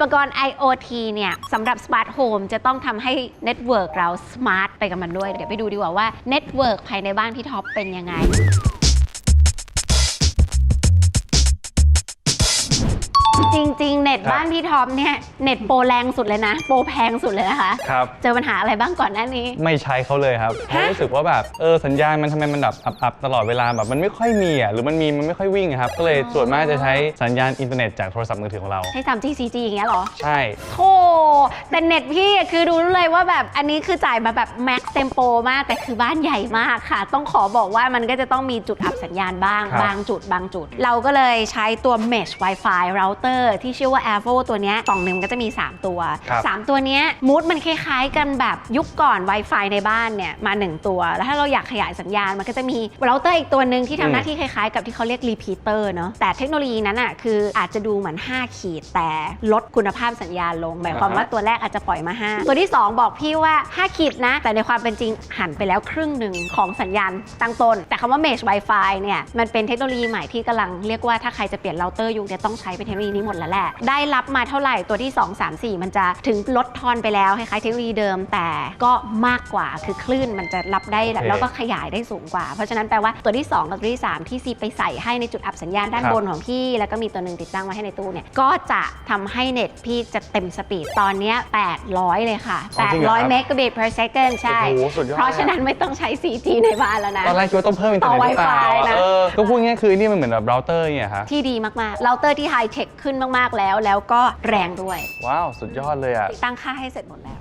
ปกรณ์ IoT เนี่ยสำหรับ Smart Home จะต้องทำให้เน็ตเวิร์กเรา smart ไปกับมันด้วย เดี๋ยวไปดูดีกว่าว่าเน็ตเวิร์กภายในบ้านพี่ท็อปเป็นยังไง จริง ๆ เน็ตครับบ้านพี่ท็อปเนี่ยเน็ตโปรแรงสุดเลยนะ โปรแพงสุดเลยนะคะ ครับ เจอปัญหาอะไรบ้างก่อนหน้านี้ ไม่ใช้เขาเลยครับเพราะรู้สึกว่าแบบเออสัญญาณมันทำไมมันแบบอับๆตลอดเวลาแบบมันไม่ค่อยมีอะหรือมันมีมันไม่ค่อยวิ่งอะครับก็เลยส่วนมากจะใช้สัญญาณอินเทอร์เน็ตจากโทรศัพท์มือถือของเรา ใช้ 3G 4G อย่างเงี้ยเหรอ ใช่ โธ่แต่เน็ตพี่อะคือดูรู้เลยว่าแบบอันนี้คือจ่ายมาแบบ max tempo มากแต่คือบ้านใหญ่มากค่ะ ต้องขอบอกว่ามันก็จะต้องมีจุดอับสัญญาณบ้าง ครับ บางจุดบางจุด เราก็เลยใช้ตัว mesh Wi-Fi router ที่ชื่อว่า Avo ตัวเนี้ยกล่องหนึ่งก็จะมี 3 ตัว ครับ3 ตัวเนี้ยมูดมันคล้ายๆกันแบบยุคก่อน Wi-Fi ในบ้านเนี่ยมา 1 ตัว แล้วถ้าเราอยากขยายสัญญาณมันก็จะมี router อีกตัวหนึ่งที่ทำหน้าที่คล้ายๆ กับที่เขาเรียก repeater เนอะแต่เทคโนโลยีนั้นอะคืออาจจะดูเหมือน 5 ขีดแต่ลดคุณภาพสัญญาณลง หมายความว่าตัวแรกอาจจะปล่อยมา 5 ตัวที่ 2 บอกพี่ว่า 5 ขีดนะ แต่ในความเป็นจริงหันไปแล้วครึ่งหนึ่งของสัญญาณตั้งต้น แต่คำว่า mesh Wi-Fi เนี่ยมันเป็นเทคโนโลยีใหม่ที่กำลังเรียกว่าถ้าใครจะเปลี่ยนเราเตอร์ยุคเนี้ต้องใช้เป็นเทคโนโลยีนี้หมดแล้วแหละ ได้รับมาเท่าไหร่ตัวที่ 2 3 4 มันจะถึงลดทอนไปแล้วคล้ายๆเทคโนโลยีเดิม แต่ก็มากกว่าคือคลื่นมันจะรับได้โอเคแล้วก็ขยายได้สูงกว่า เพราะฉะนั้นแปลว่าตัวที่ 2 กับตัวที่ 3 ที่ซีไปใส่ให้ในจุดอับสัญญาณด้านครับบนของพี่ แล้วก็มีตัวหนึ่งติดตั้งไว้ให้ในตู้เนี่ยก็จะทำให้เน็ตพี่จะเต็มสปีดตอนเนี้ย800 เลยค่ะอ๋อจริงเหรอครับ800 เมกะบิต per second ใช่โอ้โหสุดยอดเพราะฉะนั้นไม่ต้องใช้ 4G ในบ้านแล้วนะ ตอนแรกคิดว่าต้องเพิ่มอินเทอร์เน็ตหรือเปล่าต่อ Wi-Fi นะเออก็พูดง่ายๆคือนี่มันเหมือนแบบเราเตอร์เนี่ยฮะที่ดีมากๆเราเตอร์ที่ไฮเทคขึ้นมากๆแล้ว แล้วก็แรงด้วย ว้าว สุดยอดเลยอะ ตั้งค่าให้เสร็จหมดแล้ว